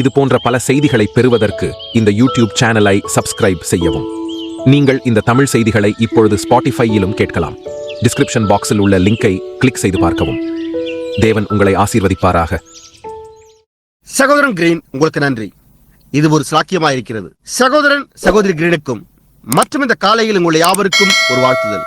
இது போன்ற பல செய்திகளை பெறுவதற்கு இந்த யூடியூப் சேனலை சப்ஸ்கிரைப் செய்யவும். நீங்கள் இந்த தமிழ் செய்திகளை இப்பொழுது ஸ்பாட்டிஃபையிலும் கேட்கலாம். டிஸ்கிரிப்ஷன் பாக்ஸில் உள்ள லிங்கை கிளிக் செய்து பார்க்கவும். தேவன் உங்களை ஆசீர்வதிப்பாராக. சகோதரன் கிரீன் உங்களுக்கு நன்றி. இது ஒரு சாக்கியமாக இருக்கிறது சகோதரன் சகோதரி கிரீனுக்கும் மற்றும் இந்த காலையில் உங்கள் யாவருக்கும் ஒரு வாழ்த்துதல்.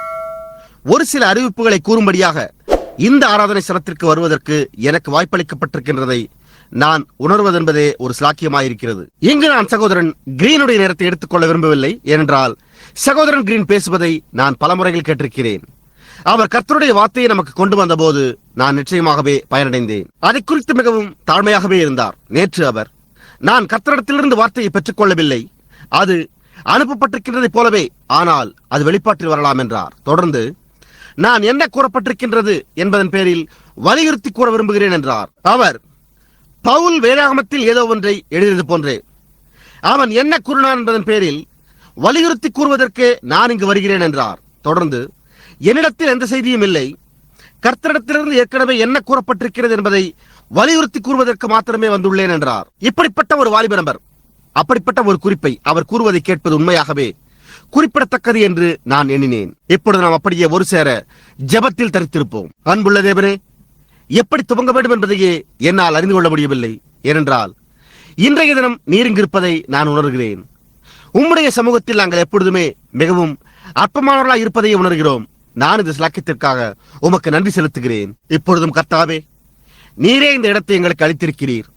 ஒரு சில அறிவிப்புகளை கூறும்படியாக இந்த ஆராதனை சலத்திற்கு வருவதற்கு எனக்கு வாய்ப்பளிக்கப்பட்டிருக்கின்றதை நான் உணர்வதென்பதே ஒரு சாக்கியமாயிருக்கிறது இங்கு நான் சகோதரன் கிரீனுடைய நேரத்தை எடுத்துக்கொள்ள விரும்பவில்லை ஏனென்றால் சகோதரன் கிரீன் பேசுவதை நான் பல முறைகள் கேட்டிருக்கிறேன். அவர் கர்த்தருடைய வார்த்தையை நமக்கு கொண்டு வந்தபோது நான் நிச்சயமாகவே பயனடைந்தேன். அதை குறித்து மிகவும் தாழ்மையாகவே இருந்தார். நேற்று அவர் நான் கர்த்தரிடத்திலிருந்து வார்த்தையை பெற்றுக்கொள்ளவில்லை. அது அனுப்பப்பட்டிருக்கின்றதைப் போலவே ஆனால் அது வெளிப்பாட்டில் வரலாம் என்றார். தொடர்ந்து நான் என்ன கூறப்பட்டிருக்கின்றது என்பதன் பேரில் வலியுறுத்தி கூற விரும்புகிறேன் என்றார். அவர் பவுல் வேதாகமத்தில் ஏதோ ஒன்றை எழுதியது போன்றே அவன் என்ன கூறினான் என்பதன் பேரில் வலியுறுத்தி கூறுவதற்கு நான் இங்கு வருகிறேன் என்றார். தொடர்ந்து என்னிடத்தில் எந்த செய்தியும் இல்லை. கர்த்தரிடத்திலிருந்து ஏற்கனவே என்ன கூறப்பட்டிருக்கிறது என்பதை வலியுறுத்தி கூறுவதற்கு மாத்திரமே வந்துள்ளேன் என்றார். இப்படிப்பட்ட ஒரு வாலிப நபர் அப்படிப்பட்ட ஒரு குறிப்பை அவர் கூறுவதை கேட்பது உண்மையாகவே குறிப்பிடத்தக்கது என்று நான் எண்ணினேன். இப்பொழுது நாம் அப்படியே ஒரு சேர ஜெபத்தில் தரித்திருப்போம். அன்புள்ள தேவரே எப்படி துவங்க வேண்டும் என்பதையே என்னால் அறிந்து கொள்ள முடியவில்லை. ஏனென்றால் இன்றைய தினம் நீருங்கிருப்பதை நான் உணர்கிறேன். உம்முடைய சமூகத்தில் நாங்கள் எப்பொழுதுமே மிகவும் அற்பமானவர்களாக இருப்பதையே உணர்கிறோம். நான் இந்த சிலாக்கியத்திற்காக உமக்கு நன்றி செலுத்துகிறேன். இப்பொழுதும் கர்த்தாவே நீரே இந்த இடத்தை எங்களுக்கு அளித்திருக்கிறீர்.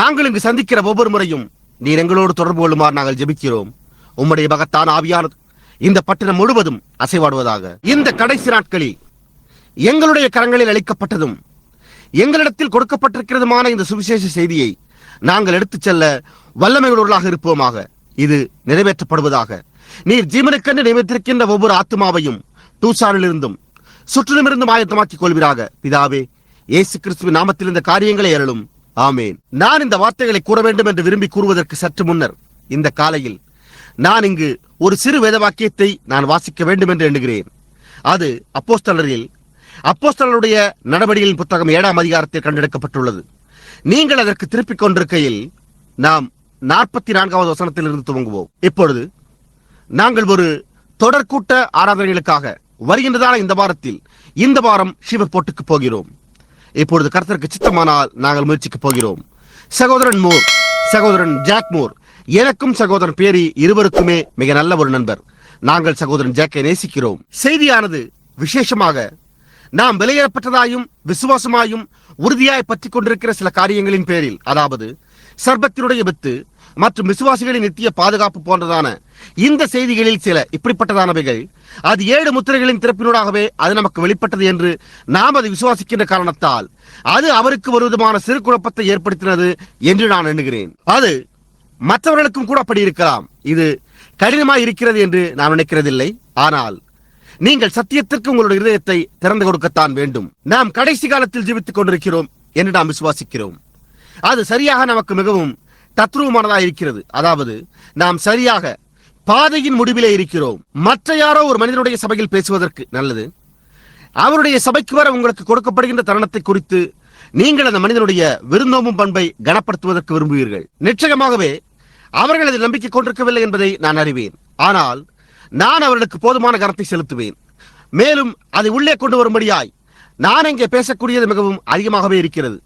நாங்கள் இங்கு சந்திக்கிற ஒவ்வொரு முறையும் நீர் எங்களோடு தொடர்பு கொள்ளுமாறு நாங்கள் ஜெபிக்கிறோம். உம்முடைய மகத்தான ஆவியானது இந்த பட்டணம் முழுவதும் அசைவாடுவதாக. இந்த கடைசி நாட்களில் எங்களுடைய கரங்களில் அளிக்கப்பட்டதும் எங்களிடத்தில் கொடுக்கப்பட்டிருக்கிறதுமான இந்த சுவிசேஷ செய்தியை நாங்கள் எடுத்துச் செல்ல வல்லமையுள்ளவர்களாக இருப்போமாக. இது நிறைவேற்றப்படுவதாக. நீர் ஜீவனுக்கென்று நியமித்திருக்கின்ற ஒவ்வொரு ஆத்மாவையும் டூசானிலிருந்தும் சுற்றிலுமிருந்தும் ஆயத்தமாக்கிக் கொள்வீராக. பிதாவே இயேசு கிறிஸ்துவின் நாமத்தில் இந்த காரியங்களை அருளும். ஆமேன். நான் இந்த வார்த்தைகளை கூற வேண்டும் என்று விரும்பி கூறுவதற்கு சற்று முன்னர் இந்த காலையில் நான் இங்கு ஒரு சிறு வேத வாக்கியத்தை நான் வாசிக்க வேண்டும் என்று எண்ணுகிறேன். அது அப்போஸ்தலரில் அப்போஸ்தலருடைய நடவடிக்கையின் புத்தகம் ஏழாம் அதிகாரத்தில் கண்டெடுக்கப்பட்டுள்ளது. நீங்கள் அதற்கு திருப்பிக் கொண்டிருக்கையில் நாம் நாற்பத்தி நான்காவது வசனத்திலிருந்து துவங்குவோம். இப்பொழுது நாங்கள் ஒரு தொடர்கூட்ட ஆராதனைகளுக்காக வருகின்றதான இந்த வாரத்தில் இந்த வாரம் சிவப்போட்டுக்கு போகிறோம். இப்பொழுது கர்த்தருக்கு சித்தமானால் நாங்கள் முயற்சிக்க போகிறோம். சகோதரன் மோர் சகோதரன் ஜாக் மோர். எனக்கும் சகோதரன் பேரி இருவருக்குமே மிக நல்ல ஒரு நண்பர். நாங்கள் சகோதரன் ஜாக்கை நேசிக்கிறோம். செய்தியானது விசேஷமாக நாம் வெளியேறப்பட்டதாயும் விசுவாசமாயும் உறுதியாய் பற்றி கொண்டிருக்கிற சில காரியங்களின் பேரில் அதாவது சர்பத்தினுடைய வித்து மற்றும் விசுவாசிகளின் நித்திய பாதுகாப்பு போன்றதான இந்த செய்திகளில் சில இப்படிப்பட்டதானவைகள். அது ஏழு முத்திரைகளின் திறப்பினூடாகவே அது நமக்கு வெளிப்பட்டது என்று நாம் அதை விசுவாசிக்கின்ற காரணத்தால் அது அவருக்கு ஒரு விதமான சிறு குழப்பத்தை ஏற்படுத்தினது என்று நான் எண்ணுகிறேன். அது மற்றவர்களுக்கும் கூட அப்படி இருக்கலாம். இது கடினமாக இருக்கிறது என்று நான் நினைக்கிறதில்லை. ஆனால் நீங்கள் சத்தியத்திற்கு உங்களுடைய இதயத்தை திறந்து கொடுக்கத்தான் வேண்டும். நாம் கடைசி காலத்தில் ஜீவித்துக் கொண்டிருக்கிறோம் என்று நாம் விசுவாசிக்கிறோம். அது சரியாக நமக்கு மிகவும் தத்ரூபமானதாக இருக்கிறது. அதாவது நாம் சரியாக பாதையின் முடிவிலே இருக்கிறோம். மற்ற யாரோ ஒரு மனிதனுடைய சபையில் பேசுவதற்கு நல்லது. அவருடைய சபைக்கு வர உங்களுக்கு கொடுக்கப்படுகின்ற தருணத்தை குறித்து நீங்கள் அந்த மனிதனுடைய விருந்தோம்பும் பண்பை கனப்படுத்துவதற்கு விரும்புவீர்கள். நிச்சயமாகவே அவர்கள் அதில் நம்பிக்கை கொண்டிருக்கவில்லை என்பதை நான் அறிவேன். ஆனால் நான் அவர்களுக்கு போதுமான கனத்தை செலுத்துவேன். மேலும் அதை உள்ளே கொண்டு வரும்படியாய் நான் இங்கே பேசக்கூடியது மிகவும் அதிகமாகவே இருக்கிறது.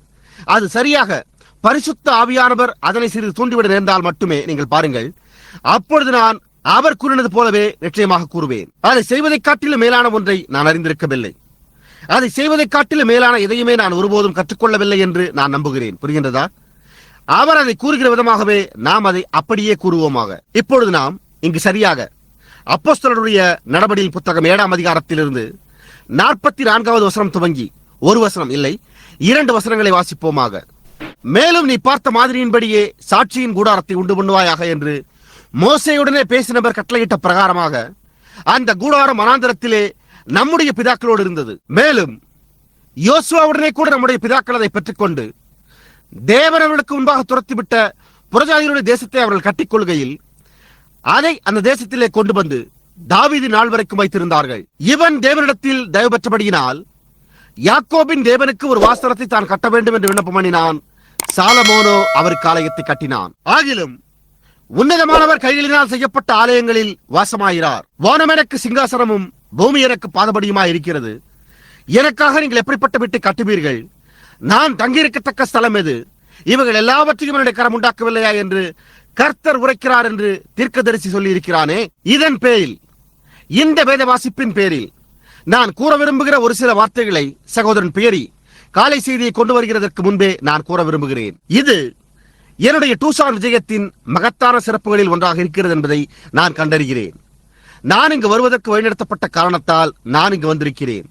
அது சரியாக பரிசுத்த ஆவியானவர் அதனை சிறிது தூண்டிவிட நேர்ந்தால் மட்டுமே நீங்கள் பாருங்கள். அப்பொழுது நான் அவர் கூறினது போலவே நிச்சயமாக கூறுவேன். அதை செய்வதைக் காட்டிலும் மேலான ஒன்றை நான் அறிந்திருக்கவில்லை. அதை செய்வதைக் காட்டிலும் மேலான எதையுமே நான் ஒருபோதும் கற்றுக்கொள்ளவில்லை என்று நான் நம்புகிறேன். புரிகின்றதா? அவர் அதை கூறுகிற விதமாகவே நாம் அதை அப்படியே கூறுவோமாக. இப்பொழுது நாம் இங்கு சரியாக அப்போஸ்தலருடைய நடபடியின் புத்தகம் ஏழாம் அதிகாரத்திலிருந்து நாற்பத்தி நான்காவது வசனம் துவங்கி ஒரு வசனம் இல்லை இரண்டு வசனங்களை வாசிப்போமாக. மேலும் நீ பார்த்த மாதிரியின்படியே சாட்சியின் கூடாரத்தை உண்டு பண்ணுவாயாக என்று மோசையுடனே பேசினவர் கட்டளையிட்ட பிரகாரமாக அந்த கூடாரம் அனாந்தரத்திலே நம்முடைய பிதாக்களோடு இருந்தது. மேலும் யோசுவாவுடனே கூட நம்முடைய பிதாக்கள் அதை பெற்றுக்கொண்டு தேவன் அவர்களுக்கு முன்பாக துரத்திவிட்ட புறஜாதிகளுடைய தேசத்தை அவர்கள் கட்டிக்கொள்கையில் அதை அந்த தேசத்திலே கொண்டு வந்து தாவிதி நாள் வரைக்கும் வைத்திருந்தார்கள். இவன் தேவனிடத்தில் தயவு பெற்றபடியினால் யாக்கோபின் தேவனுக்கு ஒரு வாஸ்தலத்தை தான் கட்ட வேண்டும் என்று விண்ணப்பம் பண்ணினான். சாலமோனோ அவருக்கு ஆலயத்தை கட்டினான். ஆகிலும் உன்னதமானவர் கைகளினால் செய்யப்பட்ட ஆலயங்களில் வாசமாகிறார் வானம் எனக்கு சிங்காசனமும் பூமி எனக்கு பாதபடியுமாய் இருக்கிறது எனக்காக நீங்கள் எப்படிப்பட்ட வீட்டை கட்டுவீர்கள்? நான் தங்கியிருக்கத்தக்க ஸ்தலம் எது? இவர்கள் எல்லாவற்றையும் என்னுடைய கரம் உண்டாக்கவில்லையா என்று கர்த்தர் உரைக்கிறார் என்று தீர்க்கதரிசி சொல்லி இருக்கிறானே இதன் பேரில் இந்த வேத வாசிப்பின் பேரில் நான் கூற விரும்புகிற ஒரு சில வார்த்தைகளை சகோதரன் பேரி காலை செய்தியை கொண்டு வருகிறதற்கு முன்பே நான் கூற விரும்புகிறேன். இது என்னுடைய டூசான் விஜயத்தின் மகத்தான சிறப்புகளில் ஒன்றாக இருக்கிறது என்பதை நான் கண்டறிகிறேன். நான் இங்கு வருவதற்கு வழிநடத்தப்பட்ட காரணத்தால் நான் இங்கு வந்திருக்கிறேன்.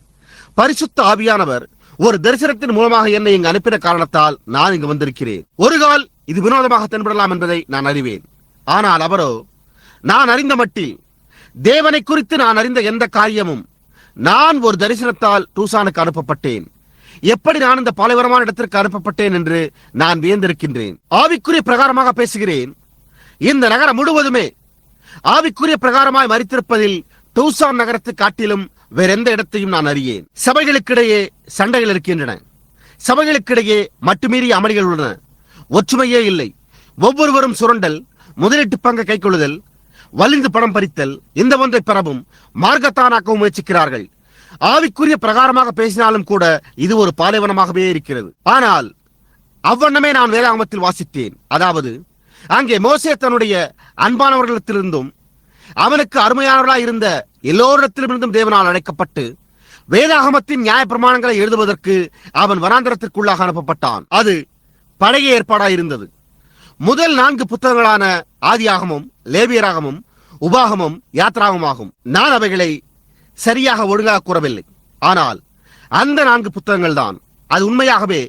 பரிசுத்த ஆவியானவர் ஒரு தரிசனத்தின் மூலமாக என்னை இங்கு அனுப்பின காரணத்தால் நான் இங்கு வந்திருக்கிறேன். ஒரு கால் இது வினோதமாக தென்படலாம் என்பதை நான் அறிவேன். ஆனால் அவரோ நான் அறிந்த மட்டில் தேவனை குறித்து நான் அறிந்த எந்த காரியமும் நான் ஒரு தரிசனத்தால் டூசானுக்கு அனுப்பப்பட்டேன். எப்படி நான் இந்த பாலைவரமான இடத்திற்கு அனுப்பப்பட்டேன் என்று நான் வியந்திருக்கின்றேன். ஆவிக்குரிய பிரகாரமாக பேசுகிறேன். இந்த நகரம் முழுவதுமே ஆவிக்குரிய பிரகாரமாய் மறித்திருப்பதில் டூசான் நகரத்தை காட்டிலும் வேற எந்த இடத்தையும் நான் அறியேன். சபைகளுக்கிடையே சண்டைகள் இருக்கின்றன. சபைகளுக்கிடையே மட்டுமீறிய அமளிகள் உள்ளன. ஒற்றுமையே இல்லை. ஒவ்வொருவரும் சுரண்டல் முதலீட்டு பங்கை கைக்கொள்ளுதல் வலிந்து பணம் பறித்தல் இந்த ஒன்றை பெறவும் மார்க்கத்தானாக்கவும் முயற்சிக்கிறார்கள். ஆவிக்குரிய பிரகாரமாக பேசினாலும் கூட இது ஒரு பாலைவனமாகவே இருக்கிறது. ஆனால் அவ்வண்ணமே நான் வேதாகமத்தில் வாசித்தேன். அதாவது அங்கே மோசே தன்னுடைய அன்பானவர்களிடத்திலிருந்தும் அவனுக்கு அருமையானவர்களாக இருந்த எல்லோரிடத்திலிருந்தும் தேவனால் அழைக்கப்பட்டு வேதாகமத்தின் நியாய பிரமாணங்களை எழுதுவதற்கு அவன் வனாந்தரத்திற்குள்ளாக அனுப்பப்பட்டான். அது பழைய ஏற்பாடாக இருந்தது. முதல் நான்கு புத்தகங்களான ஆதியாகமும் லேவியராகமும் உபாகமும் யாத்ராகமாகும் நான் அவைகளை சரியாக ஒழுங்காக கூறவில்லை. ஆனால் அந்த நான்கு புத்தகங்கள் தான் அது உண்மையாகவே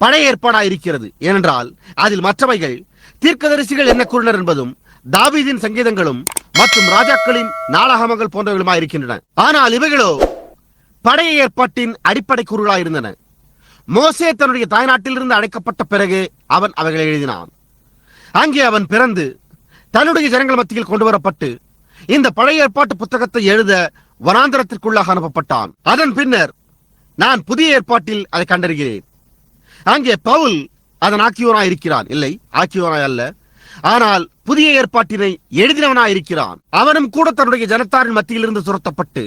பழைய ஏற்பாடாய் இருக்கிறது. ஏனென்றால் அதில் மற்றவைகள் தீர்க்கதரிசிகள் என்ன கூறினர் என்பதும் தாவீதின் சங்கீதங்களும் மற்றும் ராஜாக்களின் நாளாகமங்கள் போன்றவைகளுமாய் இருக்கின்றன. ஆனால் இவைகளோ பழைய ஏற்பாட்டின் அடிப்படை கூறுகளாக இருந்தன. மோசே தன்னுடைய தாய்நாட்டிலிருந்து அழைக்கப்பட்ட பிறகு அவன் அவைகளை எழுதினான். அங்கே அவன் பிறந்து தன்னுடைய ஜனங்கள் மத்தியில் கொண்டு வரப்பட்டு இந்த பழைய ஏற்பாட்டு புத்தகத்தை எழுத வனாந்தரத்திற்குள்ளாக அனுப்பப்பட்டான். அதன் பின்னர் நான் புதிய ஏற்பாட்டில் அதை கண்டறிகிறேன். அங்கே பவுல் அதன் ஆக்கியோனாய் இருக்கிறான். இல்லை ஆக்கியோனாய் அல்ல. ஆனால் புதிய ஏற்பாட்டினை எழுதினவனாய் இருக்கிறான். அவனும் கூட தன்னுடைய ஜனத்தாரின் மத்தியிலிருந்து துரத்தப்பட்டு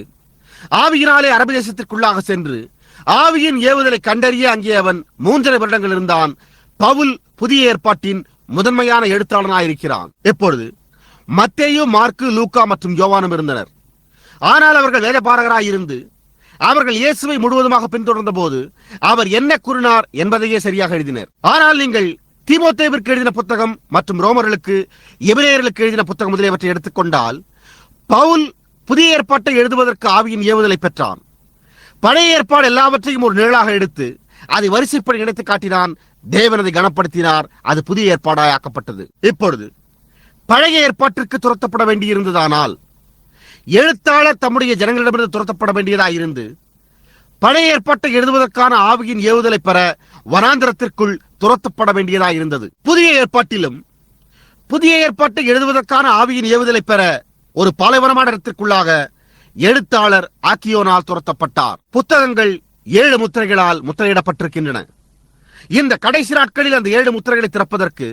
ஆவியினாலே அரபு தேசத்திற்குள்ளாக சென்று ஆவியின் ஏவுதலை கண்டறிய அங்கே அவன் மூன்றரை வருடங்கள் இருந்தான். பவுல் புதிய ஏற்பாட்டின் முதன்மையான எழுத்தாளனாய் இருக்கிறான். எப்பொழுது? மத்தேயு மார்க்கு லூக்கா மற்றும் யோவானும் இருந்தனர். ஆனால் அவர்கள் வேதபாரகராய் இருந்து அவர்கள் இயேசுவை முழுவதுமாக பின்தொடர்ந்த போது அவர் என்ன கூறினார் என்பதையே சரியாக எழுதினர். ஆனால் நீங்கள் தீமோத்தேவிற்கு எழுதின புத்தகம் மற்றும் ரோமர்களுக்கு எபிரேயர்களுக்கு எழுதின புத்தகம் முதலியவற்றை எடுத்துக்கொண்டால் பவுல் புதிய ஏற்பாட்டை எழுதுவதற்கு ஆவியின் ஏவுதலை பெற்றான். பழைய ஏற்பாடு எல்லாவற்றையும் ஒரு நிழலாக எடுத்து அதை வரிசைப்படி நினைத்து காட்டினான். தேவனதை கனப்படுத்தினார். அது புதிய ஏற்பாடாய் ஆக்கப்பட்டது. இப்பொழுது பழைய ஏற்பாட்டிற்கு துரத்தப்பட வேண்டியிருந்ததானால் எழுத்தாளர் தம்முடைய ஜனங்களிடமிருந்து துரத்தப்பட வேண்டியதாக இருந்து பழைய ஏற்பாட்டை எழுதுவதற்கான ஆவியின் ஏவுதலை பெற வனாந்திரத்திற்குள் துரத்தப்பட வேண்டியதாக இருந்தது. புதிய ஏற்பாட்டிலும் புதிய ஏற்பாட்டை எழுதுவதற்கான ஆவியின் ஏவுதலை பெற ஒரு பாலைவனமான இடத்திற்குள்ளாக எழுத்தாளர் ஆக்கியோனால் துரத்தப்பட்டார். புத்தகங்கள் ஏழு முத்திரைகளால் முத்திரையிடப்பட்டிருக்கின்றன. இந்த கடைசி நாட்களில் அந்த ஏழு முத்திரைகளை திறப்பதற்கு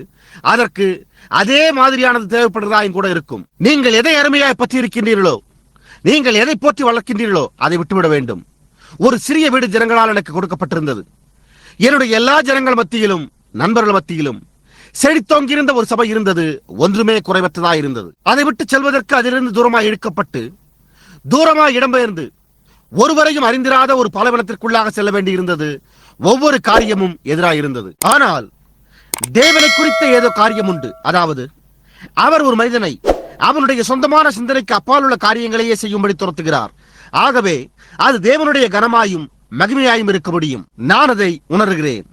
அதற்கு அதே மாதிரியானது தேவைப்படுவதாயும் கூட இருக்கும். நீங்கள் எதை அருமையாய் பற்றி இருக்கின்றீர்களோ நீங்கள் எதை போற்றி வளர்க்கின்றீர்களோ அதை விட்டுவிட வேண்டும். ஒரு சிறிய வீடு ஜனங்களால் எனக்கு கொடுக்கப்பட்டிருந்தது. என்னுடைய எல்லா ஜனங்கள் மத்தியிலும் நண்பர்கள் மத்தியிலும் செழித்தோங்கியிருந்த ஒரு சபை இருந்தது ஒன்றுமே குறைவற்றதா இருந்தது. அதை விட்டு செல்வதற்கு அதிலிருந்து தூரமாக இழுக்கப்பட்டு தூரமாக இடம்பெயர்ந்து ஒருவரையும் அறிந்திராத ஒரு பாலைவனத்திற்குள்ளாக செல்ல வேண்டியிருந்தது. ஒவ்வொரு காரியமும் எதிராக இருந்தது ஆனால் தேவனை குறித்த ஏதோ காரியம் உண்டு அதாவது அவர் ஒரு மனிதனை அவனுடைய சொந்தமான சிந்தனைக்கு அப்பால் உள்ள காரியங்களையே செய்யும்படி துரத்துகிறார். ஆகவே அது தேவனுடைய கனமாயும் மகிமையாயும் இருக்க முடியும். நான் அதை உணர்கிறேன்.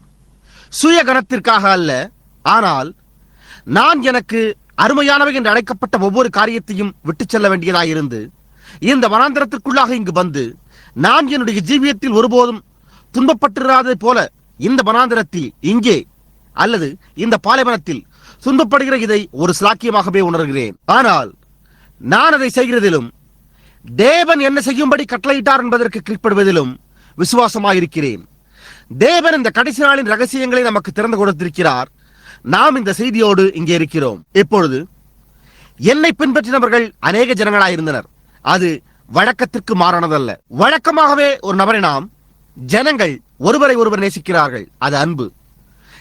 சுய கனத்திற்காக அல்ல. ஆனால் நான் எனக்கு அருமையானவை என்று அழைக்கப்பட்ட ஒவ்வொரு காரியத்தையும் விட்டு செல்ல வேண்டியதாயிருந்து இந்த வனாந்திரத்திற்குள்ளாக இங்கு வந்து நான் என்னுடைய ஜீவியத்தில் ஒருபோதும் துன்பப்பட்டிராததை போல இந்த வனாந்திரத்தில் இங்கே அல்லது இந்த பாலைவனத்தில் துன்பப்படுகிற இதை ஒரு சிலாக்கியமாகவே உணர்கிறேன். ஆனால் நான் அதை செய்கிறதிலும் தேவன் என்ன செய்யும்படி கட்டளையிட்டார் என்பதற்கு கீழ்ப்படுவதிலும் விசுவாசமாயிருக்கிறேன். தேவன் இந்த கடைசி நாளின் ரகசியங்களை நமக்கு திறந்து கொடுத்திருக்கிறார். நாம் இந்த செய்தியோடு இங்கே இருக்கிறோம். இப்பொழுது என்னை பின்பற்றினவர்கள் அநேக ஜனங்களாயிருந்தனர். அது வழக்கத்திற்கு மாறானதல்ல. வழக்கமாகவே ஒரு நபரை நாம் ஜனங்கள் ஒருவரை ஒருவர் நேசிக்கிறார்கள். அது அன்பு.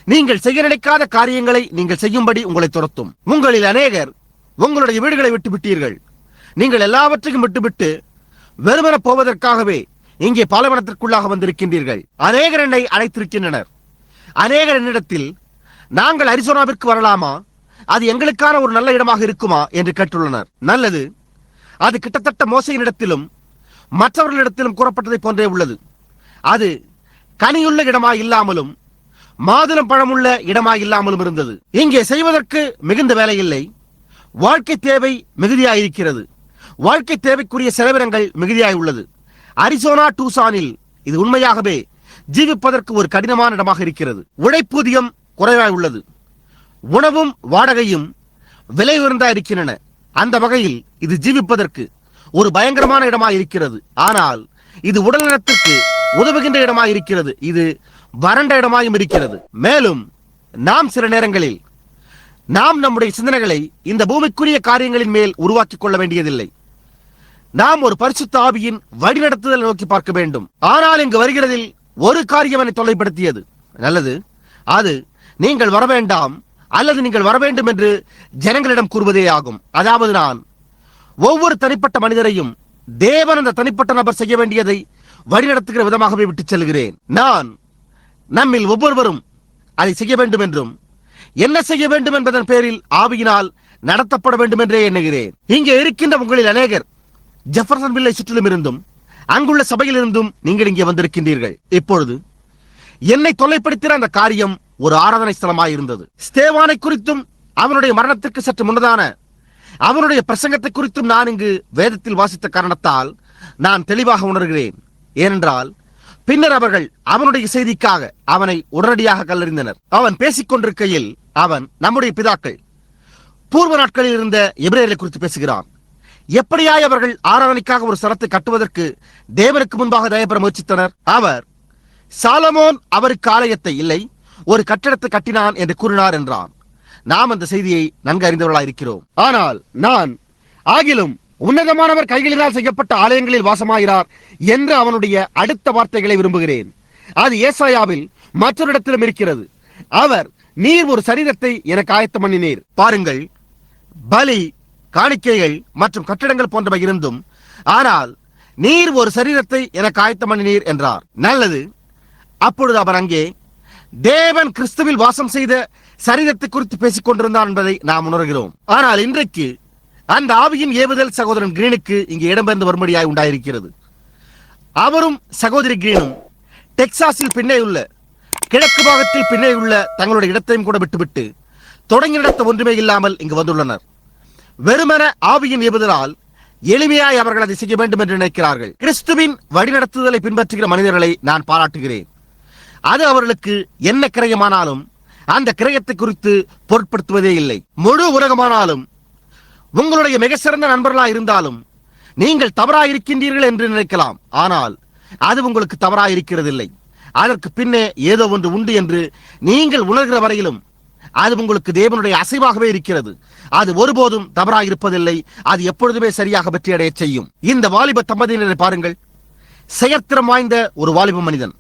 நீங்கள் செய்ய நினைக்காத காரியங்களை நீங்கள் செய்யும்படி உங்களை துரத்தும். உங்களில் அநேகர் உங்களுடைய வீடுகளை விட்டு விட்டீர்கள். நீங்கள் எல்லாவற்றையும் விட்டுவிட்டு வெறுமன போவதற்காகவே இங்கே பாலைவனத்திற்குள்ளாக வந்திருக்கின்றீர்கள். அநேகர் என்னை அழைத்திருக்கின்றனர். அநேகர் என்னிடத்தில் நாங்கள் அரிசோனாவிற்கு வரலாமா? அது எங்களுக்கான ஒரு நல்ல இடமாக இருக்குமா? என்று கேட்டுள்ளனர். நல்லது. அது கிட்டத்தட்ட மோசையினிடத்திலும் மற்றவர்களிடத்திலும் கூறப்பட்டதை போன்றே உள்ளது. அது கனியுள்ள இடமாய் இல்லாமலும் மாதுளம் பழமுள்ள இடமாய் இல்லாமலும் இருந்தது. இங்கே செய்வதற்கு மிகுந்த வேலை இல்லை. வாழ்க்கை தேவை மிகுதியாயிருக்கிறது வாழ்க்கை தேவைக்குரிய செலவினங்கள் மிகுதியாய் உள்ளது. அரிசோனா டூசானில் இது உண்மையாகவே ஜீவிப்பதற்கு ஒரு கடினமான இடமாக இருக்கிறது. உழைப்பூதியம் குறைவாய் உள்ளது. உணவும் வாடகையும் விலை உயர்ந்தா இருக்கின்றன. அந்த வகையில் இது ஜீவிப்பதற்கு ஒரு பயங்கரமான இடமாக இருக்கிறது. ஆனால் இது உடல்நலத்திற்கு உதவுகின்ற இடமாக இருக்கிறது. இது வறண்ட இடமாயும் இருக்கிறது. மேலும் நாம் சில நேரங்களில் நாம் நம்முடைய சிந்தனைகளை இந்த பூமிக்குரிய காரியங்களின் மேல் உருவாக்கிக் கொள்ள வேண்டியதில்லை. நாம் ஒரு பரிசுத்த ஆவியின் வழிநடத்துதல் நோக்கி பார்க்க வேண்டும். ஆனால் இங்கு வருகிறதில் ஒரு காரியம் என்னை தொல்லைப்படுத்தியது. நல்லது. அது நீங்கள் வர வேண்டாம் அல்லது நீங்கள் வர வேண்டும் என்று ஜனங்களிடம் கூறுவதே ஆகும். அதாவது நான் ஒவ்வொரு தனிப்பட்ட மனிதரையும் தேவன் அந்த தனிப்பட்ட நபர் செய்ய வேண்டியதை வழிநடத்துகிற விதமாகவே விட்டுச் செல்கிறேன். நான் நம்மில் ஒவ்வொருவரும் அதை செய்ய வேண்டும் என்றும் என்ன செய்ய வேண்டும் என்பதன் பேரில் ஆவியினால் நடத்தப்பட வேண்டும் என்றே எண்ணுகிறேன். இங்கே இருக்கின்ற உங்களில் அநேகர் ஜெஃபர்சன் வில்லை சுற்றிலும் இருந்தும் அங்குள்ள சபையில் இருந்தும் நீங்கள் இங்கே வந்திருக்கின்றீர்கள். இப்பொழுது என்னை தொல்லைப்படுத்தின அந்த காரியம் ஒரு ஆராதனை ஸ்தலமாய் இருந்தது. ஸ்தேவானை குறித்தும் அவனுடைய மரணத்திற்கு சற்று முன்னதான அவனுடைய பிரசங்கத்தை குறித்தும் நான் இங்கு வேதத்தில் வாசித்த காரணத்தால் நான் தெளிவாக உணர்கிறேன். ஏனென்றால் பின்னர் அவர்கள் அவனுடைய செய்திக்காக அவனை உடனடியாக கல்லறிந்தனர். அவன் பேசிக் கொண்டிருக்கையில் அவன் நம்முடைய பிதாக்கள் பூர்வ நாட்களில் இருந்த எபிரேயரை குறித்து பேசுகிறான். எப்படியாய் அவர்கள் ஆராதனைக்காக ஒரு சரத்தை கட்டுவதற்கு தேவனுக்கு முன்பாக தயப்பெற முயற்சித்தனர்? அவர் சாலமோன் அவருக்கு ஆலயத்தை இல்லை ஒரு கட்டிடத்தை கட்டினான் என்று கூறினார் என்றான். நாம் அந்த செய்தியை நன்கு அறிந்தவர்களாக இருக்கிறோம் ஆனால் நான் ஆகிலும் உன்னதமானவர் கைகளினால் செய்யப்பட்ட ஆலயங்களில் வாசமாகிறார் என்று அவனுடைய அடுத்த வார்த்தைகளை விரும்புகிறேன். அது ஏசாயாவில் மற்றொரு இடத்திலும் இருக்கிறது. அவர் நீர் ஒரு சரீரத்தை எனக்கு ஆயத்தம் பண்ணினீர். பாருங்கள் பலி காணிக்கைகள் மற்றும் கட்டிடங்கள் போன்றவை இருந்தும் ஆனால் நீர் ஒரு சரீரத்தை எனக்கு ஆயத்தம் பண்ணினீர் என்றார். நல்லது. அப்பொழுது அவர் அங்கே தேவன் கிறிஸ்துவில் வாசம் செய்த சரீரத்தை குறித்து பேசிக் கொண்டிருந்தார் என்பதை நாம் உணர்கிறோம். ஆனால் இன்றைக்கு அந்த ஆவியின் ஏவுதல் சகோதரன் கிரீனுக்கு இங்கே இடம்பெயர்ந்து வரும்படியாய் உண்டாயிருக்கிறது. அவரும் சகோதரி கிரீனும் டெக்சாஸில் பின்னே உள்ள கிழக்கு பாகத்தில் பின்னே உள்ள தங்களுடைய இடத்தையும் கூட விட்டுவிட்டு தொடங்கி நடத்த ஒன்றுமே இல்லாமல் இங்கு வந்துள்ளனர். வெறுமன ஆவியின் ஏவுதலால் எளிமையாய் அவர்கள் அதை செய்ய வேண்டும் என்று நினைக்கிறார்கள். கிறிஸ்துவின் வழிநடத்துதலை பின்பற்றுகிற மனிதர்களை நான் பாராட்டுகிறேன். அது அவர்களுக்கு என்ன கிரயமானாலும் அந்த கிரயத்தை குறித்து பொருட்படுத்துவதே இல்லை. முழு உலகமானாலும் உங்களுடைய மிக சிறந்த நண்பர்களா இருந்தாலும் நீங்கள் தவறாக இருக்கின்றீர்கள் என்று நினைக்கலாம். ஆனால் அது உங்களுக்கு தவறாக இருக்கிறதில்லை அதற்கு பின்னே ஏதோ ஒன்று உண்டு என்று நீங்கள் உணர்கிற வரையிலும் அது உங்களுக்கு தேவனுடைய அசைவாகவே இருக்கிறது. அது ஒருபோதும் தவறாக இருப்பதில்லை அது எப்பொழுதுமே சரியாக வெற்றியடைய செய்யும். இந்த வாலிப தம்பதியினரை பாருங்கள். செயற்திறம் வாய்ந்த ஒரு வாலிப மனிதன்.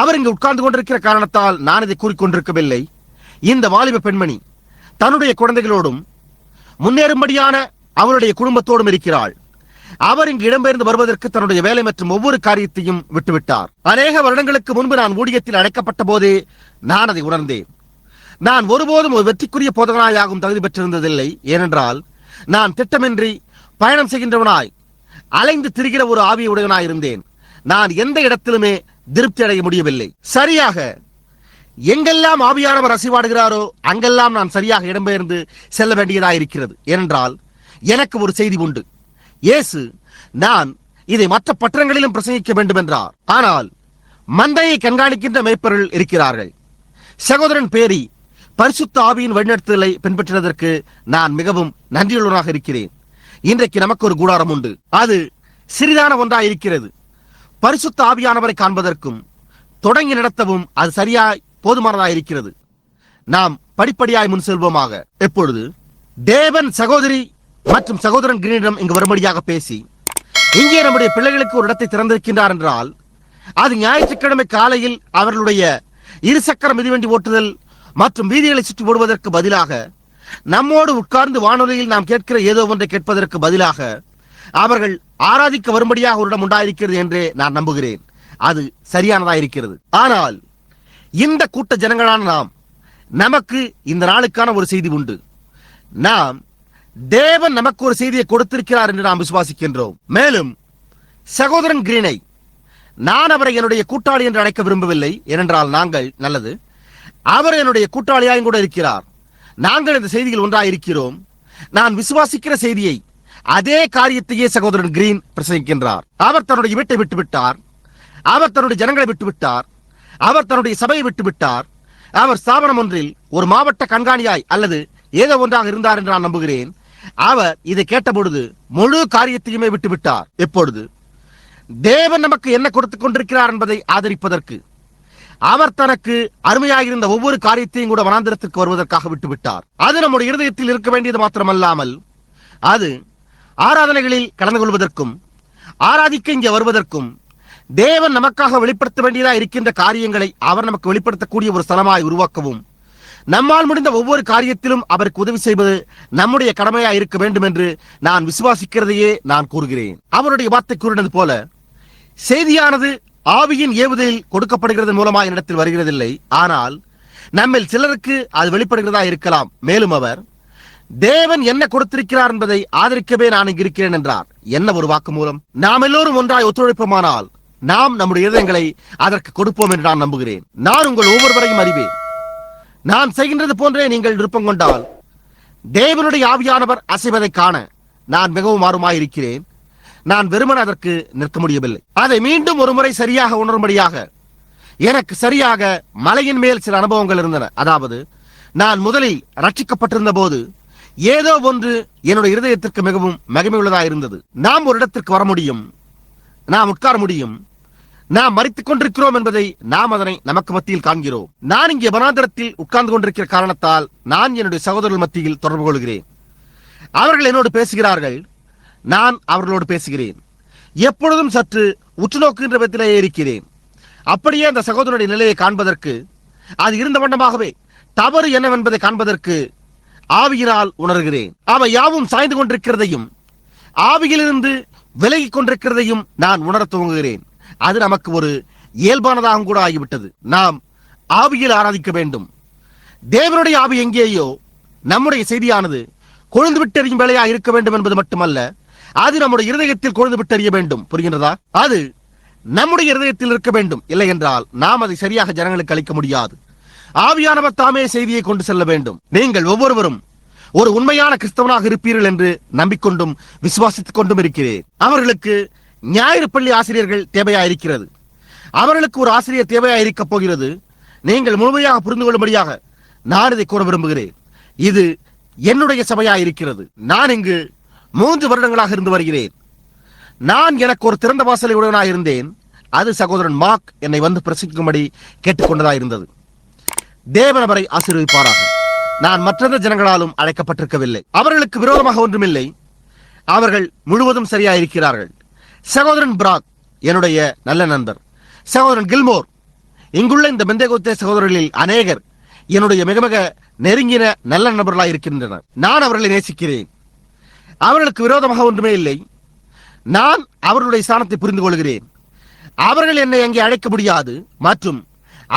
அவர் இங்கு உட்கார்ந்து கொண்டிருக்கிற காரணத்தால் நான் இதை கூறிக்கொண்டிருக்கவில்லை. இந்த வாலிப பெண்மணி தன்னுடைய குழந்தைகளோடும் முன்னேறும்படியான அவருடைய குடும்பத்தோடும் இருக்கிறாள். அவர் இங்கு இடம்பெயர்ந்து வருவதற்கு தன்னுடைய வேலை மற்றும் ஒவ்வொரு காரியத்தையும் விட்டுவிட்டார். அநேக வருடங்களுக்கு முன்பு நான் ஊழியத்தில் அழைக்கப்பட்ட போதே நான் அதை உணர்ந்தேன். நான் ஒருபோதும் ஒரு வெற்றிக்குரிய போதகனாயாகும் தகுதி பெற்றிருந்ததில்லை. ஏனென்றால் நான் திட்டமின்றி பயணம் செய்கின்றவனாய் அலைந்து திரிகிற ஒரு ஆவியுடையவனாய் இருந்தேன் நான் எந்த இடத்திலுமே திருப்தி அடைய முடியவில்லை. சரியாக எங்கெல்லாம் ஆவியானவர் அசைவாடுகிறாரோ அங்கெல்லாம் நான் சரியாக இடம்பெயர்ந்து செல்ல வேண்டியதாக இருக்கிறது. என்றால் எனக்கு ஒரு செய்தி உண்டு. இயேசு நான் இதை மற்ற பட்டணங்களிலும் பிரசங்கிக்க வேண்டும் என்றார் ஆனால் மந்தையை கண்காணிக்கின்ற மேய்ப்பர்கள் இருக்கிறார்கள். சகோதரன் பேரி பரிசுத்த ஆவியின் வழிநடத்துதலை பின்பற்றினதற்கு நான் மிகவும் நன்றியுள்ளவனாக இருக்கிறேன். இன்றைக்கு நமக்கு ஒரு கூடாரம் உண்டு. அது சிறிதான ஒன்றாக இருக்கிறது பரிசுத்த ஆவியானவரை காண்பதற்கும் தொடங்கி நடத்தவும் அது சரியாய் போதுமானதாக இருக்கிறது. நாம் படிப்படியாய் முன் செல்வோமாக. எப்பொழுது? தேவன் சகோதரி மற்றும் சகோதரன் கிரீனிடம் இங்கு வரும்படியாக பேசி இங்கே நம்முடைய பிள்ளைகளுக்கு ஒரு இடத்தை திறந்திருக்கின்றார் என்றால் அது ஞாயிற்றுக்கிழமை காலையில் அவர்களுடைய இருசக்கர மிதிவண்டி ஓட்டுதல் மற்றும் வீதிகளை சுற்றி ஓடுவதற்கு பதிலாக நம்மோடு உட்கார்ந்து வானொலியில் நாம் கேட்கிற ஏதோ ஒன்றை கேட்பதற்கு பதிலாக அவர்கள் ஆராதிக்க வரும்படியாக ஒரு இடம் உண்டாயிருக்கிறது என்றே நான் நம்புகிறேன். அது சரியானதாக இருக்கிறது. ஆனால் இந்த கூட்ட ஜனங்களான நாம் நமக்கு இந்த நாளுக்கான ஒரு செய்தி உண்டு. நாம் தேவன் நமக்கு ஒரு செய்தியை கொடுத்திருக்கிறார் என்று நாம் விசுவாசிக்கின்றோம். மேலும் சகோதரன் கிரீனை நான் அவரை என்னுடைய கூட்டாளி என்று அழைக்க விரும்பவில்லை ஏனென்றால் நாங்கள் நல்லது. அவர் என்னுடைய கூட்டாளியாயும் கூட இருக்கிறார். நாங்கள் இந்த செய்தியில் ஒன்றாக இருக்கிறோம். நான் விசுவாசிக்கிற செய்தியை அதே காரியத்தையே சகோதரன் கிரீன் பிரசங்கிக்கின்றார். அவர் தன்னுடைய வீட்டை விட்டுவிட்டார். அவர் தன்னுடைய ஜனங்களை விட்டுவிட்டார். அவர் தன்னுடைய சபையை விட்டு விட்டார். அவர் ஸ்தாபனம் ஒன்றில் ஒரு மாவட்ட கண்காணியாய் அல்லது ஏதோ ஒன்றாக இருந்தார் என்று நான் நம்புகிறேன். அவர் இதை கேட்டபொழுது முழு காரியத்தையுமே விட்டு விட்டார். எப்பொழுது? தேவன் நமக்கு என்ன கொடுத்துக் கொண்டிருக்கிறார் என்பதை ஆதரிப்பதற்கு. அவர் தனக்கு அருமையாக இருந்த ஒவ்வொரு காரியத்தையும் கூட வனாந்திரத்திற்கு வருவதற்காக விட்டுவிட்டார் அது நம்முடைய இருதயத்தில் இருக்க வேண்டியது மாத்திரமல்லாமல் அது ஆராதனைகளில் கலந்து கொள்வதற்கும் ஆராதிக்க இங்கே வருவதற்கும் தேவன் நமக்காக வெளிப்படுத்த வேண்டியதா இருக்கின்ற காரியங்களை அவர் நமக்கு வெளிப்படுத்தக்கூடிய ஒரு ஸ்தலமாய் உருவாக்கவும். நம்மால் முடிந்த ஒவ்வொரு காரியத்திலும் அவருக்கு உதவி செய்வது நம்முடைய கடமையா இருக்க வேண்டும் என்று நான் விசுவாசிக்கிறதையே நான் கூறுகிறேன். அவருடைய வார்த்தை கூறினது போல செய்தியானது ஆவியின் ஏவுதலில் கொடுக்கப்படுகிறது மூலமா என்னிடத்தில் வருகிறதில்லை. ஆனால் நம்மில் சிலருக்கு அது வெளிப்படுகிறதா இருக்கலாம். மேலும் அவர் தேவன் என்ன கொடுத்திருக்கிறார் என்பதை ஆதரிக்கவே நான் இங்கு இருக்கிறேன் என்றார். என்ன ஒரு வாக்கு மூலம் நாம் எல்லோரும் ஒன்றாய் ஒத்துழைப்போமானால் நாம் நம்முடைய இதயங்களை அதற்கு கொடுப்போம் என்று நான் நம்புகிறேன். நான் உங்கள் ஒவ்வொருவரையும் அறிவேன். நான் செய்கின்றது போன்றே நீங்கள் விருப்பம் கொண்டால் தேவனுடைய ஆவியானவர் அசைவதை காண நான் மிகவும் ஆர்வமாயிருக்கிறேன். நான் வெறுமன் அதற்கு நிற்க முடியவில்லை. அதை மீண்டும் ஒரு முறை சரியாக உணரும்படியாக எனக்கு சரியாக மலையின் மேல் சில அனுபவங்கள் இருந்தன. அதாவது நான் முதலில் ரட்சிக்கப்பட்டிருந்த போது ஏதோ ஒன்று என்னுடைய இருதயத்திற்கு மிகவும் மகிமையுள்ளதா இருந்தது நாம் ஒரு இடத்திற்கு வர முடியும். நாம் உட்கார முடியும். நாம் மறித்துக் கொண்டிருக்கிறோம் என்பதை நாம் அதனை நமக்கு மத்தியில் காண்கிறோம். நான் இங்கே வனாந்திரத்தில் உட்கார்ந்து கொண்டிருக்கிற காரணத்தால் நான் என்னுடைய சகோதரர்கள் மத்தியில் தொடர்பு கொள்கிறேன். அவர்கள் என்னோடு பேசுகிறார்கள். நான் அவர்களோடு பேசுகிறேன். எப்பொழுதும் சற்று உற்று நோக்குகின்ற விதத்திலேயே இருக்கிறேன். அப்படியே அந்த சகோதரனுடைய நிலையை காண்பதற்கு அது இருந்த வண்ணமாகவே தவறு என்னவென்பதை காண்பதற்கு ஆவியினால் உணர்கிறேன். அவை யாவும் சாய்ந்து கொண்டிருக்கிறதையும் ஆவியிலிருந்து விலகிக் கொண்டிருக்கிறதையும் நான் உணர துவங்குகிறேன். அது நமக்கு ஒரு இயல்பானதாகவும் கூட ஆகிவிட்டது. நாம் ஆவியில் ஆராதிக்க வேண்டும். தேவனுடைய ஆவி எங்கேயோ நம்முடைய செய்தியானது கொழுந்து விட்டறியும் வேலையாக இருக்க வேண்டும் என்பது மட்டுமல்ல அது நம்முடைய இருதயத்தில் கொழுந்து விட்டறிய வேண்டும். புரிகின்றதா? அது நம்முடைய இருதயத்தில் இருக்க வேண்டும். இல்லை என்றால் நாம் அதை சரியாக ஜனங்களுக்கு அளிக்க முடியாது. ஆவியானவர் தாமே செய்தியை கொண்டு செல்ல வேண்டும். நீங்கள் ஒவ்வொருவரும் ஒரு உண்மையான கிறிஸ்தவனாக இருப்பீர்கள் என்று நம்பிக்கொண்டும் விசுவாசித்துக் கொண்டும் இருக்கிறேன். அவர்களுக்கு ஞாயிறு பள்ளி ஆசிரியர்கள் தேவையா இருக்கிறது அவர்களுக்கு ஒரு ஆசிரியர் தேவையா இருக்க போகிறது. நீங்கள் முழுமையாக புரிந்து கொள்ளும்படியாக நான் இதை கூற விரும்புகிறேன். இது என்னுடைய சபையா இருக்கிறது நான் இங்கு மூன்று வருடங்களாக இருந்து வருகிறேன். நான் எனக்கு ஒரு திறந்த வாசலை உடையவனாக இருந்தேன். அது சகோதரன் மார்க் என்னை வந்து பிரசங்கிக்கும்படி கேட்டுக்கொண்டதா இருந்தது. தேவன் அவரை ஆசீர்வதிப்பாராக. நான் மற்றெந்த ஜனங்களாலும் அழைக்கப்பட்டிருக்கவில்லை. அவர்களுக்கு விரோதமாக ஒன்றுமில்லை. அவர்கள் முழுவதும் சரியா இருக்கிறார்கள் சகோதரன் பிராக் என்னுடைய நல்ல நண்பர். சகோதரன் கில்மோர் இங்குள்ள இந்த பெந்தேகோத்தே சகோதரர்களில் அநேகர் என்னுடைய மிக மிக நெருங்கின நல்ல நண்பர்களாக இருக்கின்றனர். நான் அவர்களை நேசிக்கிறேன். அவர்களுக்கு விரோதமாக ஒன்றுமே இல்லை. நான் அவர்களுடைய ஸ்தானத்தை புரிந்து கொள்கிறேன் அவர்கள் என்னை அங்கே அழைக்க முடியாது மற்றும்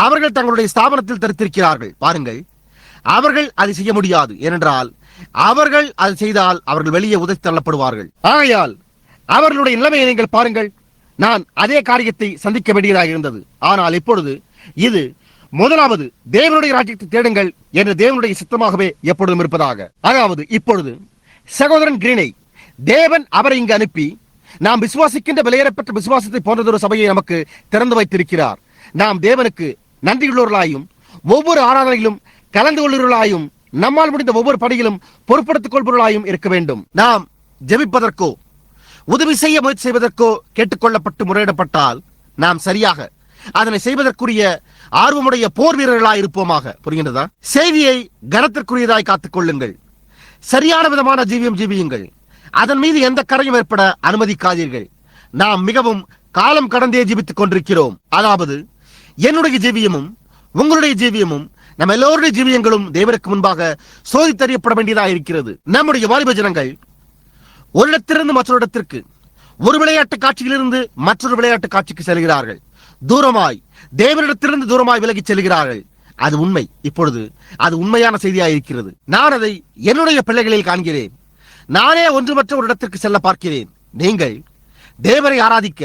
அவர்கள் தங்களுடைய ஸ்தாபனத்தில் தரித்திருக்கிறார்கள். பாருங்கள் அவர்கள் அதை செய்ய முடியாது ஏனென்றால் அவர்கள் அதை செய்தால் அவர்கள் வெளியே உதவி தள்ளப்படுவார்கள். ஆகையால் அவர்களுடைய நிலைமையை நீங்கள் பாருங்கள். நான் அதே காரியத்தை சந்திக்க வேண்டியதாக இருந்தது. ஆனால் இப்பொழுது இது முதலாவது தேவனுடைய ராஜ்யத்தை தேடுங்கள் என்ற தேவனுடைய சித்தமாகவே எப்பொழுதும் இருப்பதாக. அதாவது இப்பொழுது சகோதரன் கிரீனை தேவன் அவரை இங்கு அனுப்பி நாம் விசுவாசிக்கின்ற விலையேறப்பட்ட விசுவாசத்தை போன்றதொரு சபையை நமக்கு திறந்து வைத்திருக்கிறார். நாம் தேவனுக்கு நன்றியுள்ளவர்களாயும் ஒவ்வொரு ஆராதனையிலும் கலந்து கொள்ளுவர்களாயும் நம்மால் முடிந்த ஒவ்வொரு படியிலும் பொறுப்படுத்திக் கொள்பவர்களாயும் இருக்க வேண்டும். நாம் ஜெபிப்பதற்கோ உதவி செய்ய முயற்சி செய்வதற்கோ கேட்டுக்கொள்ளப்பட்டு முறையிடப்பட்டால் நாம் சரியாக அதனை செய்வதற்குரிய ஆர்வமுடைய போர் வீரர்களாய் இருப்போமாக. புரிகின்றதா? செய்தியை கனத்திற்குரியதாய் காத்துக் கொள்ளுங்கள். சரியான விதமான ஜீவியம் ஜீவியுங்கள். அதன் மீது எந்த கரையும் ஏற்பட அனுமதிக்காதீர்கள். நாம் மிகவும் காலம் கடந்தே ஜீவித்துக் கொண்டிருக்கிறோம். அதாவது என்னுடைய ஜீவியமும் உங்களுடைய ஜீவியமும் நம்ம எல்லோருடைய ஜீவியங்களும் தேவருக்கு முன்பாக சோதித்தறியப்பட வேண்டியதாக இருக்கிறது. நம்முடைய வாலிப ஜனங்கள் ஒரு இடத்திலிருந்து மற்றொரு இடத்திற்கு ஒரு விளையாட்டு காட்சியிலிருந்து மற்றொரு விளையாட்டு காட்சிக்கு செல்கிறார்கள். தூரமாய் தேவனிடத்திலிருந்து தூரமாய் விலகி செல்கிறார்கள். அது உண்மை. இப்பொழுது அது உண்மையான செய்தியாக இருக்கிறது. நான் அதை என்னுடைய பிள்ளைகளில் காண்கிறேன். நானே ஒன்றுமற்ற ஒரு இடத்திற்கு செல்ல பார்க்கிறேன். நீங்கள் தேவரை ஆராதிக்க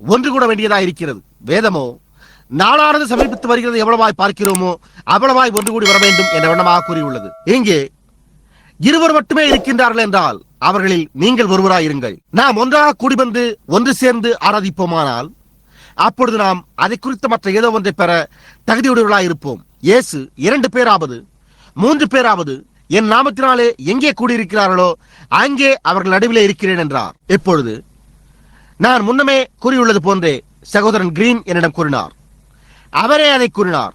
ஒன்று கூட வேண்டியதாக இருக்கிறது. வேதமோ நாளானது சமீபித்து வருகிறது எவ்வளவாய் பார்க்கிறோமோ அவ்வளவாய் ஒன்று கூடி வர வேண்டும் என்ற வண்ணமாக கூறியுள்ளது. இங்கே இருவர் மட்டுமே இருக்கின்றார்கள் என்றால் அவர்களில் நீங்கள் ஒருவராயிருங்கள். நாம் ஒன்றாக கூடி வந்து ஒன்று சேர்ந்து ஆராதிப்போமானால் அப்பொழுது நாம் அதை குறித்த மற்ற ஏதோ ஒன்றை பெற தகுதியுடையவர்களாய் இருப்போம் இயேசு இரண்டு பேராவது மூன்று பேராவது என் நாமத்தினாலே எங்கே கூடியிருக்கிறார்களோ அங்கே அவர்கள் நடுவிலே இருக்கிறேன் என்றார். இப்பொழுது நான் முன்னமே கூறியுள்ளது போன்றே சகோதரன் கிரீன் என்னிடம் கூறினார். அவரே அதை கூறினார்.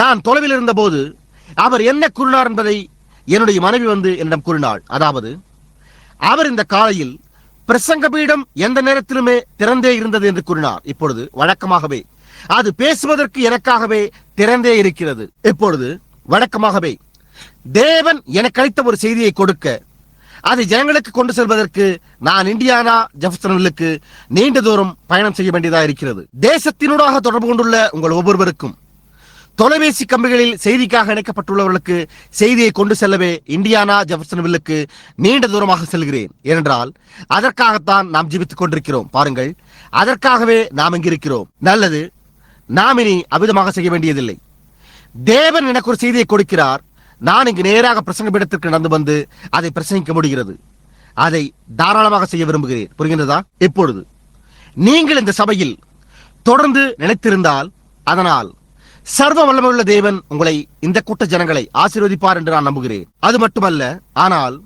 நான் தொலைவில் இருந்தபோது அவர் என்ன கூறினார் என்பதை என்னுடைய மனைவி வந்து என்னிடம் கூறினாள். அதாவது அவர் இந்த காலையில் பிரசங்க பீடம் எந்த நேரத்திலுமே திறந்தே இருந்தது என்று கூறினார். இப்பொழுது வழக்கமாகவே அது பேசுவதற்கு எனக்காகவே திறந்தே இருக்கிறது. இப்பொழுது வழக்கமாகவே தேவன் எனக்கு அளித்த ஒரு செய்தியை கொடுக்க அதை ஜனங்களுக்கு கொண்டு செல்வதற்கு நான் இந்தியானா ஜெஃபர்சன்வில்லுக்கு நீண்ட தூரம் பயணம் செய்ய வேண்டியதாக இருக்கிறது. தேசத்தினூடாக தொடர்பு கொண்டுள்ள உங்கள் ஒவ்வொருவருக்கும் தொலைபேசி கம்பிகளில் செய்திக்காக இணைக்கப்பட்டுள்ளவர்களுக்கு செய்தியை கொண்டு செல்லவே இந்தியானா ஜெஃபர்சன்வில்லுக்கு நீண்ட தூரமாக செல்கிறேன். ஏனென்றால் அதற்காகத்தான் நாம் ஜீவித்துக் கொண்டிருக்கிறோம். பாருங்கள் அதற்காகவே நாம் இங்கிருக்கிறோம். நல்லது நாம் இனி அமிதமாக செய்ய வேண்டியதில்லை. தேவன் எனக்கு ஒரு செய்தியை கொடுக்கிறார். நான் இங்கு நேராக பிரசங்க பீடத்திற்கு நடந்து வந்து அதை பிரசங்கிக்க முடிகிறது. அதை தாராளமாக செய்ய விரும்புகிறேன். புரிகின்றதா? இப்பொழுது நீங்கள் இந்த சபையில் தொடர்ந்து நினைத்திருந்தால் அதனால் சர்வ வல்லமையுள்ள தேவன் உங்களை இந்த கூட்ட ஜனங்களை ஆசீர்வதிப்பார் என்று நான் நம்புகிறேன். அது மட்டுமல்ல ஆனால்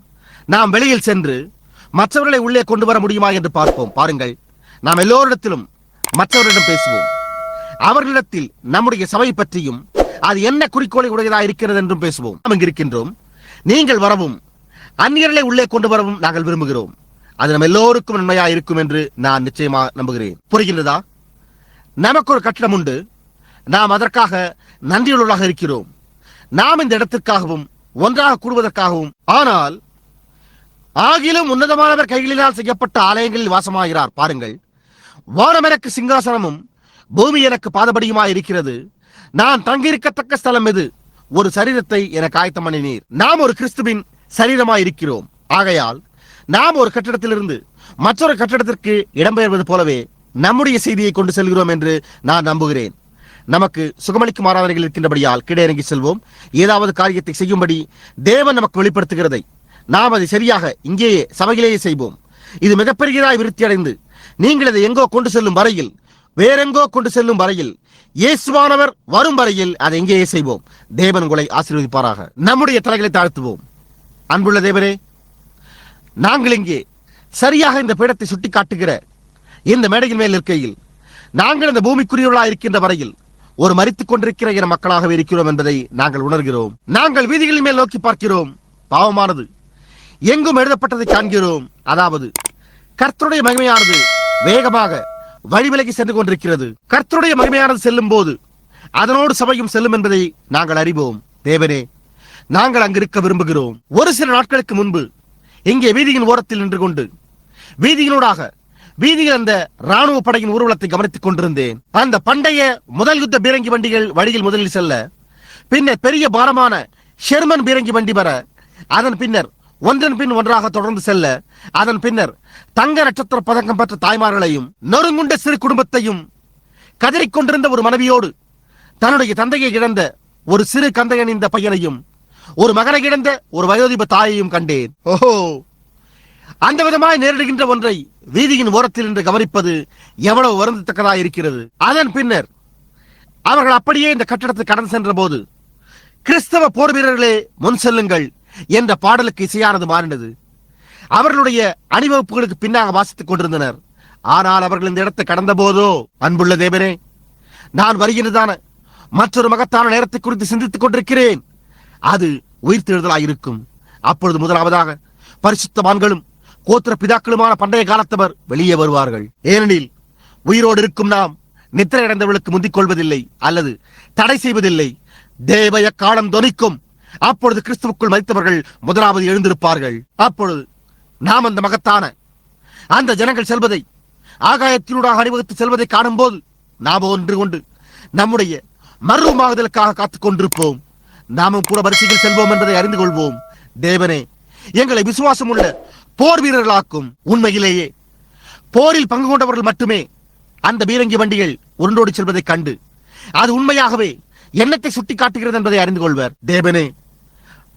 நாம் வெளியில் சென்று மற்றவர்களை உள்ளே கொண்டு வர முடியுமா என்று பார்ப்போம். பாருங்கள் நாம் எல்லோரிடத்திலும் மற்றவர்களிடம் பேசுவோம். அவர்களிடத்தில் நம்முடைய சபை பற்றியும் அது என்ன குறிக்கோளை உடையதாக இருக்கிறது என்றும் பேசுவோம். நாம் இங்கு இருக்கின்றோம் நீங்கள் வரவும் அந்நியர்களை உள்ளே கொண்டு வரவும் நாங்கள் விரும்புகிறோம். அது நம்ம எல்லோருக்கும் நன்மையா இருக்கும் என்று நான் நிச்சயமா நம்புகிறேன். புரிகின்றதா? நமக்கு ஒரு கட்டணம் உண்டு. நாம் அதற்காக நன்றியுள்ளவர்களாக இருக்கிறோம். நாம் இந்த இடத்திற்காகவும் ஒன்றாக கூடுவதற்காகவும் ஆனால் ஆகிலும் உன்னதமானவர் கைகளினால் செய்யப்பட்ட ஆலயங்களில் வாசமாகிறார். பாருங்கள் வானம் எனக்கு சிங்காசனமும் பூமி எனக்கு பாதபடியுமாய் இருக்கிறது. நான் தங்கியிருக்கத்தக்க ஸ்தலம் எது? ஒரு சரீரத்தை எனக்கு ஆயத்தம் பண்ணினீர். நாம் ஒரு கிறிஸ்துவின் சரீரமாய் இருக்கிறோம். ஆகையால் நாம் ஒரு கட்டிடத்திலிருந்து மற்றொரு கட்டிடத்திற்கு இடம்பெயர்வது போலவே நம்முடைய செய்தியை கொண்டு செல்கிறோம் என்று நான் நம்புகிறேன். நமக்கு சுகமளிக்கும் இருக்கின்றபடியால் கீழே இறங்கி செல்வோம். ஏதாவது காரியத்தை செய்யும்படி தேவன் நமக்கு வெளிப்படுத்துகிறதை நாம் அதை சரியாக இங்கேயே சபையிலேயே செய்வோம். இது மிகப்பெரியதாய் விருத்தி அடைந்து நீங்கள் இதை எங்கோ கொண்டு செல்லும் வரையில் வேறெங்கோ கொண்டு செல்லும் வரையில் இயேசுவானவர் வரும் வரையில் அதை எங்கேயே செய்வோம். தேவன் உங்களை ஆசீர்வதிப்பாராக. நம்முடைய தலைகளை தாழ்த்துவோம். அன்புள்ள தேவனே நாங்கள் இங்கே சரியாக இந்த பீடத்தை சுட்டி காட்டுகிற இந்த மேடையின் மேல் இருக்கையில் நாங்கள் இந்த பூமிக்குரியவர்களாக இருக்கின்ற வரையில் ஒரு மறித்துக் கொண்டிருக்கிற இன மக்களாகவே இருக்கிறோம் என்பதை நாங்கள் உணர்கிறோம். நாங்கள் வீதிகளின் மேல் நோக்கி பார்க்கிறோம். பாவமானது. எங்கும் எழுதப்பட்டதை காண்கிறோம். அதாவது கர்த்தருடைய மகிமையானது வேகமாக வழிவிலகி சென்று கொண்டிருக்கிறது. கர்த்தருடைய மகிமையானது செல்லும் போது அதனோடு சபையும் செல்லும் என்பதை நாங்கள் அறிவோம். தேவனே நாங்கள் அங்கிருக்க விரும்புகிறோம். ஒரு சில நாட்களுக்கு முன்பு இங்கே வீதியின் ஓரத்தில் நின்று கொண்டு வீதியினூடாக வீதியில் அந்த ராணுவ படையின் ஊர்வலத்தை கவனித்துக் கொண்டிருந்தேன். அந்த பண்டைய முதல் யுத்த பீரங்கி வண்டிகள் வழியில் முதலில் செல்ல பின்னர் பெரிய பாரமான ஷெர்மன் பீரங்கி வண்டி வர அதன் பின்னர் ஒன்றன் பின் ஒன்றாக தொடர்ந்து செல்ல அதன் பின்னர் தங்க நட்சத்திர பதக்கம் பெற்ற தாய்மார்களையும் நொறுங்குண்ட சிறு குடும்பத்தையும் கதறிக் கொண்டிருந்த ஒரு மனைவியோடு தன்னுடைய தந்தையை இழந்த ஒரு சிறு கந்தையன் இந்த பையனையும் ஒரு மகனை இழந்த ஒரு வயோதிப தாயையும் கண்டேன். ஓஹோ அந்த விதமாய் நேரிடுகின்ற ஒன்றை வீதியின் ஓரத்தில் நின்று கவனிப்பது எவ்வளவு வருந்தத்தக்கதாக இருக்கிறது. அதன் பின்னர் அவர்கள் அப்படியே இந்த கட்டடத்தை கடந்து சென்ற போது கிறிஸ்தவ போர் வீரர்களே முன் செல்லுங்கள் என்ற பாடலுக்கு இசையானது மாறினது. அவர்களுடைய அணிவகுப்புகளுக்கு பின்னாக வாசித்துக் கொண்டிருந்தனர். ஆனால் அவர்கள் இந்த இடத்தை கடந்த போதோ அன்புள்ள தேவனே நான் வருகிறதான மற்றொரு மகத்தான நேரத்தை குறித்து சிந்தித்துக் கொண்டிருக்கிறேன். அது உயிர் இருக்கும் அப்பொழுது முதலாவதாக பரிசுத்தவான்களும் கோத்திர பிதாக்களுமான பண்டைய காலத்தவர் வெளியே வருவார்கள். ஏனெனில் உயிரோடு இருக்கும் நாம் நித்திரை அடைந்தவர்களுக்கு முந்திக் கொள்வதில்லை அல்லது தடை செய்வதில்லை. தேவய காலம் தொனிக்கும் அப்பொழுது கிறிஸ்துவுக்குள் மதித்தவர்கள் முதலாவது எழுந்திருப்பார்கள். அப்பொழுது நாம் அந்த மகத்தான அந்த ஜனங்கள் செல்வதை ஆகாயத்தினூடாக அணிவகுத்து செல்வதை காணும்போது நாம் ஒன்று கொண்டு நம்முடைய மர்வமாகுதலுக்காக காத்துக் கொண்டிருப்போம். நாமும் கூட வரிசையில் செல்வோம் என்பதை அறிந்து கொள்வோம். தேவனே எங்களை விசுவாசம் உள்ள போர் வீரர்களாக்கும் உண்மையிலேயே. போரில் பங்கு கொண்டவர்கள் மட்டுமே அந்த பீரங்கி வண்டிகள் உருண்டோடி செல்வதைக் கண்டு அது உண்மையாகவே எண்ணத்தை சுட்டி காட்டுகிறது என்பதை அறிந்து கொள்வர். தேவனே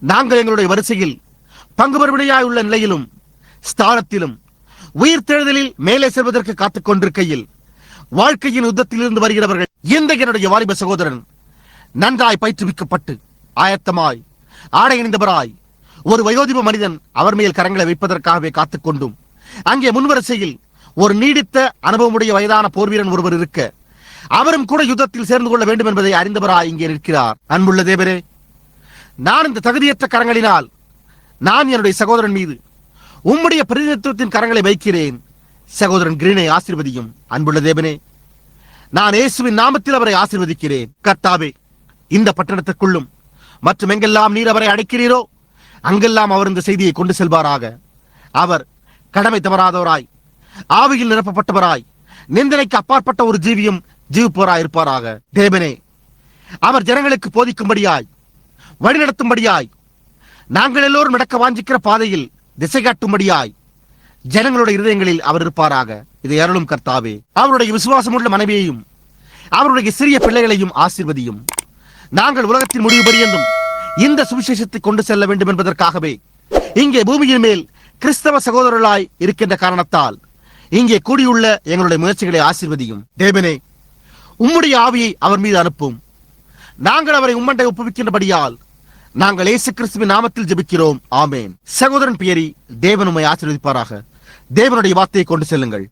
நாங்கள் எங்களுடைய வரிசையில் பங்கு பெறுபடியாய் உள்ள நிலையிலும் ஸ்தானத்திலும் உயிர் தேடுதலில் மேலே செல்வதற்கு காத்துக் கொண்டிருக்கையில் வாழ்க்கையின் யுத்தத்திலிருந்து வருகிறவர்கள் இந்த என்னுடைய வாலிப சகோதரன் நன்றாய் பயிற்றுவிக்கப்பட்டு ஆயத்தமாய் ஆடை அணிந்தவராய் ஒரு வயோதிப மனிதன் அவர் மேல் கரங்களை வைப்பதற்காகவே காத்துக் கொண்டும். அங்கே முன்வரிசையில் ஒரு நீடித்த அனுபவமுடைய வயதான போர்வீரன் ஒருவர் இருக்க அவரும் கூட யுத்தத்தில் சேர்ந்து கொள்ள வேண்டும் என்பதை அறிந்தவரா இங்கே நிற்கிறார். அன்புள்ள தேவரே நான் இந்த தகுதியற்ற கரங்களினால் நான் என்னுடைய சகோதரன் மீது உம்முடைய பிரதிநிதித்துவத்தின் கரங்களை வைக்கிறேன். சகோதரன் கிரீனை ஆசிர்வதியும். அன்புள்ள தேவனே நான் இயேசுவின் நாமத்தில் அவரை ஆசிர்வதிக்கிறேன். கர்த்தாவே இந்த பட்டணத்திற்குள்ளும் மற்றும் எங்கெல்லாம் நீர் அவரை அடைக்கிறீரோ அங்கெல்லாம் அவர் இந்த செய்தியை கொண்டு செல்வாராக. அவர் கடமை தவறாதவராய் ஆவியில் நிரப்பப்பட்டவராய் நிந்தனைக்கு அப்பாற்பட்ட ஒரு ஜீவியம் ஜீவிப்பவராய் இருப்பாராக. தேவனே அவர் ஜனங்களுக்கு போதிக்கும்படியாய் வழிநடத்தும்படியாய் நாங்கள் எல்லோரும் நடக்க வாஞ்சிக்கிற பாதையில் திசை காட்டும்படியாய் ஜனங்களுடைய இருதயங்களில் அவர் இருப்பாராக. இதை அருளும் கர்த்தாவே. அவருடைய விசுவாசமுள்ள மனைவியையும் அவருடைய சிறிய பிள்ளைகளையும் ஆசிர்வதியும். நாங்கள் உலகத்தின் முடிவு என்றும் இந்த சுவிசேஷத்தை கொண்டு செல்ல வேண்டும் என்பதற்காகவே இங்கே பூமியின் மேல் கிறிஸ்தவ சகோதரர்களாய் இருக்கின்ற காரணத்தால் இங்கே கூடியுள்ள எங்களுடைய முயற்சிகளை ஆசிர்வதியும். தேவனே உம்முடைய ஆவியை அவர் மீது அனுப்பும். நாங்கள் அவரை உம்மண்டை ஒப்புவிக்கின்றபடியால் நாங்கள் இயேசு கிறிஸ்துவின் நாமத்தில் ஜெபிக்கிறோம். ஆமேன். சகோதரன் பியரி தேவன் உம்மை ஆசீர்வதிப்பாராக. தேவனுடைய வார்த்தையை கொண்டு செல்லுங்கள்.